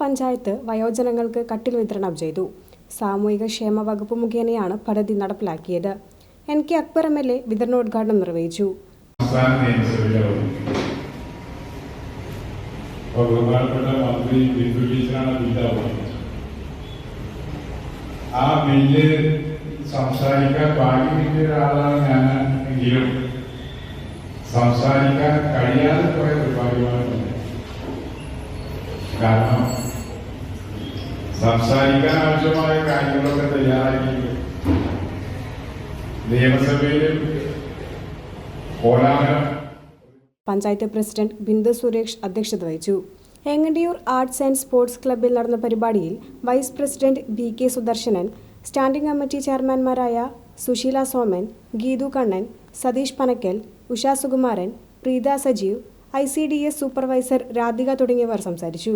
പഞ്ചായത്ത് വയോജനങ്ങൾക്ക് കട്ടിൽ വിതരണം ചെയ്തു. സാമൂഹിക ക്ഷേമ വകുപ്പ് മുഖേനയാണ് പദ്ധതി നടപ്പിലാക്കിയത്. N K Akbar M L A വിതരണോദ്ഘാടനം നിർവഹിച്ചു. ആ ബില്ല് സംസാരിക്കാൻ ഭാഗ്യം കിട്ടിയ ഒരാളാണ് ഞാൻ എങ്കിലും സംസാരിക്കാൻ കഴിയാതെ കുറെ നിർഭാഗ്യമാണ് കാരണം സംസാരിക്കാൻ ആവശ്യമായ കാര്യങ്ങളൊക്കെ തയ്യാറാക്കി. നിയമസഭയിലും കോലാഹലം. പഞ്ചായത്ത് പ്രസിഡന്റ് ബിന്ദു സുരേഷ് അധ്യക്ഷത വഹിച്ചു. എങ്ങണ്ടിയൂർ ആർട്സ് ആൻഡ് സ്പോർട്സ് ക്ലബ്ബിൽ നടന്ന പരിപാടിയിൽ vice president B K Sudarsanan standing committee ചെയർമാൻമാരായ Susheela Soman Geethu Kannan Satheesh Panakkal Usha Sukumaran Preetha Sajeev I C D S supervisor Radhika തുടങ്ങിയവർ സംസാരിച്ചു